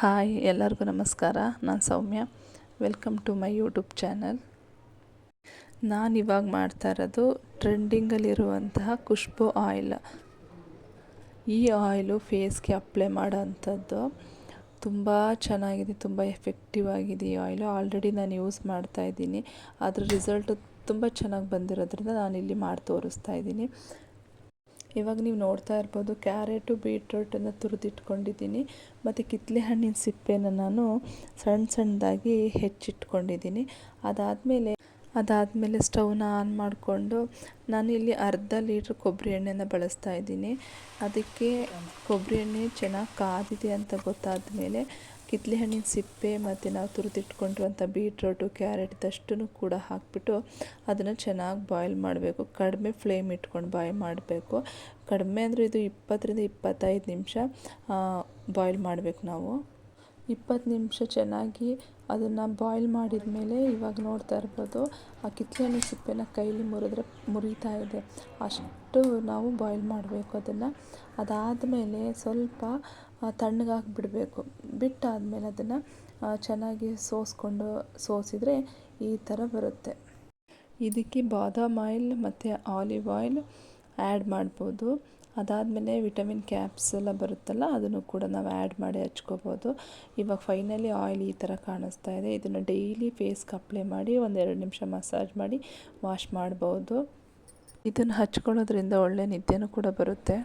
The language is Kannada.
ಹಾಯ್, ಎಲ್ಲರಿಗೂ ನಮಸ್ಕಾರ. ನಾನು Soumya. Welcome to my YouTube channel ನಾನು ಇವಾಗ ಮಾಡ್ತಾ ಇರೋದು ಟ್ರೆಂಡಿಂಗಲ್ಲಿರುವಂತಹ ಖುಷ್ಬು ಆಯಿಲ್ ಈ ಆಯಿಲು ಫೇಸ್ಗೆ ಅಪ್ಲೈ ಮಾಡೋ ಅಂಥದ್ದು ತುಂಬ ಚೆನ್ನಾಗಿದೆ, ತುಂಬ ಎಫೆಕ್ಟಿವ್ ಆಗಿದೆ ಈ ಆಯಿಲು ಆಲ್ರೆಡಿ ನಾನು ಯೂಸ್ ಮಾಡ್ತಾ ಇದ್ದೀನಿ. ಅದರ ರಿಸಲ್ಟು ತುಂಬ ಚೆನ್ನಾಗಿ ಬಂದಿರೋದ್ರಿಂದ ನಾನಿಲ್ಲಿ ಮಾಡಿ ತೋರಿಸ್ತಾ ಇದ್ದೀನಿ. ಇವಾಗ ನೀವು ನೋಡ್ತಾ ಇರ್ಬೋದು ಕ್ಯಾರೆಟು, ಬೀಟ್ರೂಟನ್ನು ತುರಿದಿಟ್ಕೊಂಡಿದ್ದೀನಿ. ಮತ್ತು ಕಿತ್ತಲೆ ಹಣ್ಣಿನ ಸಿಪ್ಪೆನ ನಾನು ಸಣ್ಣ ಸಣ್ಣದಾಗಿ ಹೆಚ್ಚಿಟ್ಕೊಂಡಿದ್ದೀನಿ. ಅದಾದಮೇಲೆ ಅದಾದಮೇಲೆ ಸ್ಟವ್ನ ಆನ್ ಮಾಡಿಕೊಂಡು ನಾನು ಇಲ್ಲಿ ಅರ್ಧ ಲೀಟ್ರ್ ಕೊಬ್ಬರಿ ಎಣ್ಣೆನ ಬಳಸ್ತಾ ಇದ್ದೀನಿ. ಅದಕ್ಕೆ ಕೊಬ್ಬರಿ ಎಣ್ಣೆ ಚೆನ್ನಾಗಿ ಕಾದಿದೆ ಅಂತ ಗೊತ್ತಾದ ಮೇಲೆ ಕಿತ್ತಲೆ ಹಣ್ಣಿನ ಸಿಪ್ಪೆ ಮತ್ತು ನಾವು ತುರಿದಿಟ್ಕೊಂಡಿರುವಂಥ ಬೀಟ್ರೋಟು, ಕ್ಯಾರೆಟ್ ಇದಷ್ಟನ್ನು ಕೂಡ ಹಾಕಿಬಿಟ್ಟು ಅದನ್ನು ಚೆನ್ನಾಗಿ ಬಾಯ್ಲ್ ಮಾಡಬೇಕು. ಕಡಿಮೆ ಫ್ಲೇಮ್ ಇಟ್ಕೊಂಡು ಬಾಯ್ ಮಾಡಬೇಕು. ಕಡಿಮೆ ಅಂದರೆ ಇದು ಇಪ್ಪತ್ತರಿಂದ ಇಪ್ಪತ್ತೈದು ನಿಮಿಷ ಬಾಯ್ಲ್ ಮಾಡಬೇಕು ನಾವು. ಇಪ್ಪತ್ತು ನಿಮಿಷ ಚೆನ್ನಾಗಿ ಅದನ್ನು ಬಾಯ್ಲ್ ಮಾಡಿದ ಮೇಲೆ ಇವಾಗ ನೋಡ್ತಾ ಇರ್ಬೋದು, ಆ ಕಿತ್ತಳೆ ಸಿಪ್ಪೆನ ಕೈಲಿ ಮುರಿದ್ರೆ ಮುರಿತಾ ಇದೆ. ಅಷ್ಟು ನಾವು ಬಾಯ್ಲ್ ಮಾಡಬೇಕು ಅದನ್ನು. ಅದಾದಮೇಲೆ ಸ್ವಲ್ಪ ತಣ್ಣಗಾಗಿ ಬಿಡಬೇಕು ಬಿಟ್ಟಾದಮೇಲೆ ಅದನ್ನು ಚೆನ್ನಾಗಿ ಸೋಸ್ಕೊಂಡು ಸೋಸಿದರೆ ಈ ಥರ ಬರುತ್ತೆ. ಇದಕ್ಕೆ ಬಾದಾಮ್ ಆಯಿಲ್ ಮತ್ತು ಆಲಿವ್ ಆಯಿಲ್ ಆ್ಯಡ್ ಮಾಡ್ಬೋದು. ಅದಾದಮೇಲೆ ವಿಟಮಿನ್ ಕ್ಯಾಪ್ಸ್ ಎಲ್ಲ ಬರುತ್ತಲ್ಲ, ಅದನ್ನು ಕೂಡ ನಾವು ಆ್ಯಡ್ ಮಾಡಿ ಹಚ್ಕೋಬೋದು. ಇವಾಗ ಫೈನಲಿ ಆಯಿಲ್ ಈ ಥರ ಕಾಣಿಸ್ತಾ ಇದೆ. ಇದನ್ನು ಡೈಲಿ ಫೇಸ್ಗೆ ಅಪ್ಲೈ ಮಾಡಿ ಒಂದೆರಡು ನಿಮಿಷ ಮಸಾಜ್ ಮಾಡಿ ವಾಶ್ ಮಾಡ್ಬೋದು. ಇದನ್ನು ಹಚ್ಕೊಳ್ಳೋದ್ರಿಂದ ಒಳ್ಳೆ ನಿದ್ದೆನೂ ಕೂಡ ಬರುತ್ತೆ.